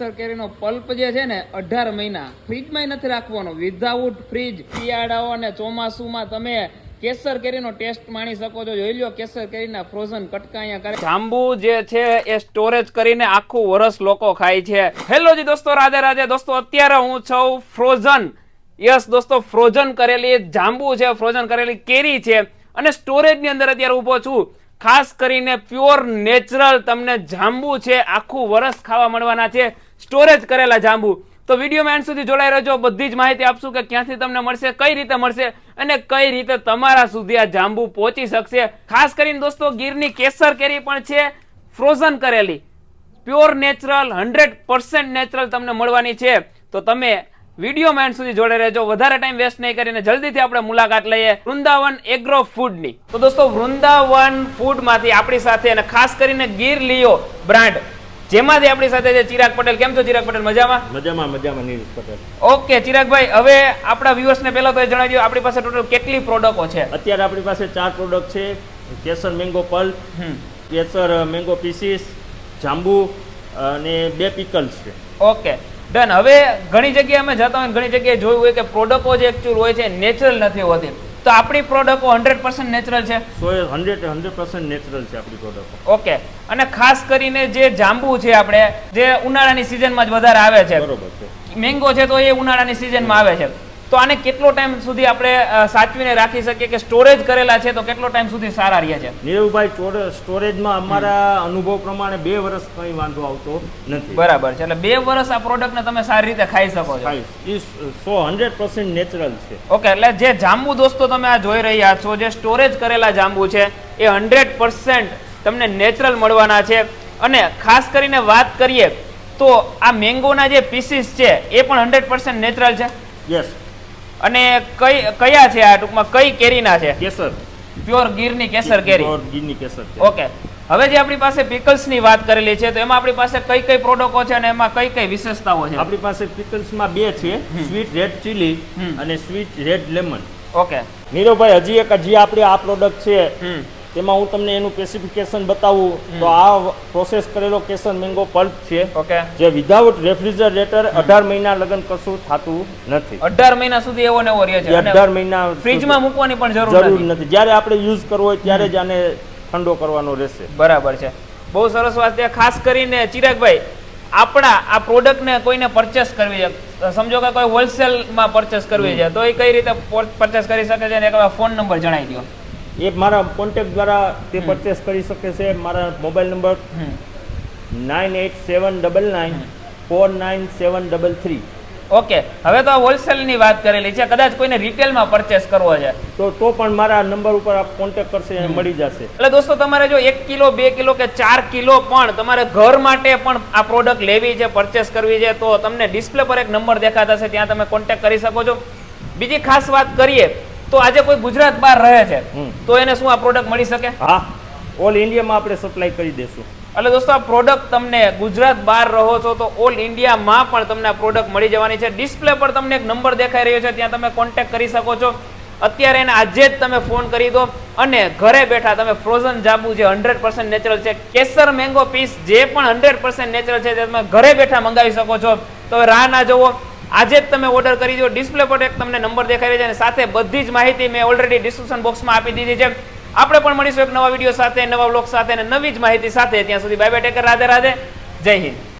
કેસર કેરીનો પલ્પ જે છે ને અઢાર મહિના ફ્રીજમાં નથી રાખવાનો. વિધાઉટ ફ્રીજ શિયાળાઓ અને ચોમાસુમાં તમે કેસર કેરીનો ટેસ્ટ માણી શકો છો. જોઈ લો, કેસર કેરીના ફ્રોઝન કટકા અહીંયા કરે. જાંબુ જે છે એ સ્ટોરેજ કરીને આખું વરસ લોકો ખાય છે. હેલો જી દોસ્તો, રાધે રાધે. દોસ્તો, અત્યારે હું છું ફ્રોઝન યસ દોસ્તો ફ્રોઝન કરેલી, જાંબુ છે ફ્રોઝન કરેલી કેરી છે. અને સ્ટોરેજની અંદર અત્યારે ઊભો છું. ખાસ કરીને પ્યોર નેચરલ તમને જાંબુ છે, આખું વરસ ખાવા મળવાના છે, સ્ટોરેજ કરેલા જાંબુ. તો વિડીયોમાં એન્ડ સુધી જોડાઈ રહેજો, બધી જ માહિતી આપશું કે ક્યાંથી તમને મળશે, કઈ રીતે મળશે અને કઈ રીતે તમારા સુધી આ જાંબુ પહોંચી શકશે. ખાસ કરીને દોસ્તો, ગીરની કેસર કેરી પણ છે, ફ્રોઝન કરેલી. પ્યોર નેચરલ, હંડ્રેડ નેચરલ તમને મળવાની છે. તો તમે વિડીયોમાં એન્ડ સુધી જોડે રહેજો. વધારે ટાઈમ વેસ્ટ નહીં કરીને જલ્દીથી આપણે મુલાકાત લઈએ વૃંદાવન એગ્રો ફૂડની તો દોસ્તો વૃંદાવન ફૂડમાંથી આપણી સાથે અને ખાસ કરીને ગીર લિયો બ્રાન્ડ. જેમાંથી આપણી સાથે છે ચિરાગ પટેલ. કેમ છો ચિરાગ પટેલ? મજામાં? મજામાં મજામાં નીરજ પટેલ. ઓકે ચિરાગભાઈ હવે આપણા વ્યુઅર્સને પહેલા તો એ જણાવી દો આપણી પાસે ટોટલ કેટલી પ્રોડક્ટો છે? અત્યારે આપણી પાસે ચાર પ્રોડક્ટ છે. Kesar mango pulp kesar mango pieces જાંબુ અને બે પિકલ્સ છે. ઓકે. ડન. હવે ઘણી જગ્યાએ અમે જતા હોય ઘણી જગ્યાએ જોયું હોય કે પ્રોડક્ટો જે એકચ્યુઅલ હોય છે નેચરલ નથી હોતી. તો આપણી પ્રોડક્ટો હંડ્રેડ પર્સન્ટ નેચરલ છે? હંડ્રેડ હંડ્રેડ પર્સન્ટ નેચરલ છે આપણી પ્રોડક્ટ ઓકે અને ખાસ કરીને જે જાંબુ છે આપણે જે ઉનાળાની સિઝનમાં જ વધારે આવે છે. બરોબર છે. મેંગો છે તો એ ઉનાળાની સિઝનમાં આવે છે. તો આને કેટલો ટાઈમ સુધી આપણે સાચવીને રાખી શકીએ કે સ્ટોરેજ કરેલા છે તો કેટલો ટાઈમ સુધી સારા રહ્યા છે? નીરુભાઈ સ્ટોરેજમાં અમારા અનુભવ પ્રમાણે બે વર્ષ કંઈ વાંધો આવતો નથી. બરાબર છે એટલે બે વર્ષ આ પ્રોડક્ટને તમે સારી રીતે ખાઈ શકો છો. એ સો હંડ્રેડ પર્સન્ટ નેચરલ છે. ઓકે એટલે જે જાંબુ દોસ્તો તમે આ જોઈ રહ્યા છો જે સ્ટોરેજ કરેલા જાંબુ છે એ હંડ્રેડ પર્સન્ટ તમને નેચરલ મળવાના છે. અને ખાસ કરીને વાત કરીએ તો આ મેંગોના જે પીસીસ છે એ પણ હંડ્રેડ પર્સન્ટ નેચરલ છે? યસ અને કઈ કયા છે આ ટૂંકમાં? કઈ કેરીના છે? કેસર. પ્યોર ગીરની કેસર કેરી. પ્યોર ગીરની કેસર ઓકે. હવે જે આપણી પાસે પિકલ્સની વાત કરેલી છે તો એમાં આપણી પાસે કઈ કઈ પ્રોડક્ટો છે અને એમાં કઈ કઈ વિશેષતાઓ છે? આપણી પાસે પિકલ્સમાં બે છે સ્વીટ રેડ ચીલી અને સ્વીટ રેડ લેમન. ઓકે. નીરવભાઈ હજી એક હજી આપણે આ પ્રોડક્ટ છે તેમાં હું તમને એનું સ્પેસિફિકેશન બતાવું તો આ પ્રોસેસ કરેલો કેસર મેંગો પલ્પ છે. ઓકે. જે વિધાઉટ રેફ્રિજરેટર અઢાર મહિના લગન કશું થતું નથી. અઢાર મહિના સુધી એવો ને એવો રહે છે. જે અને અઢાર મહિના ફ્રીજમાં મૂકવાની પણ જરૂર નથી. જ્યારે આપણે યુઝ કરવો હોય ત્યારે જ આને ઠંડો કરવાનો રહેશે. બરાબર છે. બહુ સરસ વાત છે. ખાસ કરીને ચિરાગભાઈ આપણા આ પ્રોડક્ટને કોઈને પરચેસ કરવી છે? સમજો કે કોઈ હોલસેલમાં પરચેસ કરવી છે. તો એ કઈ રીતે પરચેસ કરી શકે છે અને એક ફોન નંબર જણાવી દો એ મારા કોન્ટેક્ટ દ્વારા તે પરચેસ કરી શકે છે. મારા mobile number nine eight seven double nine four nine seven double three. Okay હવે તો હોલસેલની વાત કરેલી છે. કદાચ કોઈને રિટેલમાં પરચેસ કરવો છે. તો તો પણ મારા નંબર ઉપર આપ કોન્ટેક્ટ કરશે અને મળી જશે. એટલે દોસ્તો તમારે જો એક કિલો બે કિલો કે ચાર કિલો પણ તમારે ઘર માટે પણ આ પ્રોડક્ટ લેવી છે પરચેસ કરવી છે તો તમને ડિસ્પ્લે પર એક નંબર દેખાતા હશે. ત્યાં તમે કોન્ટેક્ટ કરી શકો છો. બીજી ખાસ વાત કરીએ તો આજે કોઈ ગુજરાત બહાર રહે છે. તો એને શું આ પ્રોડક્ટ મળી શકે? હા. ઓલ ઇન્ડિયામાં આપણે સપ્લાય કરી દઈશું એટલે દોસ્તો આ પ્રોડક્ટ તમને ગુજરાત બહાર રહો છો તો ઓલ ઇન્ડિયામાં પણ તમને આ પ્રોડક્ટ મળી જવાની છે. ડિસ્પ્લે પર તમને એક નંબર દેખાઈ રહ્યો છે ત્યાં તમે કોન્ટેક્ટ કરી શકો છો. અત્યારે એને આજે જ તમે ફોન કરી દો અને ઘરે બેઠા તમે ફ્રોઝન જાંબુ જે હંડ્રેડ પર્સન્ટ નેચરલ છે કેસર મેંગો પીસ જે પણ હંડ્રેડ પર્સન્ટ નેચરલ છે તે તમે ઘરે બેઠા મંગાવી શકો છો. તો રાહ ના જુઓ આજે જ તમે ઓર્ડર કરી દો ડિસ્પ્લે પર એક તમને નંબર દેખાઈ રહ્યો છે અને સાથે બધી જ માહિતી મેં ઓલરેડી ડિસ્ક્રિપ્શન બોક્સમાં આપી દીધી છે. આપણે પણ મળીશું એક નવા વીડિયો સાથે, નવા બ્લોગ સાથે અને નવી જ માહિતી સાથે. ત્યાં સુધી bye bye take care Radhe Radhe Jai Hind.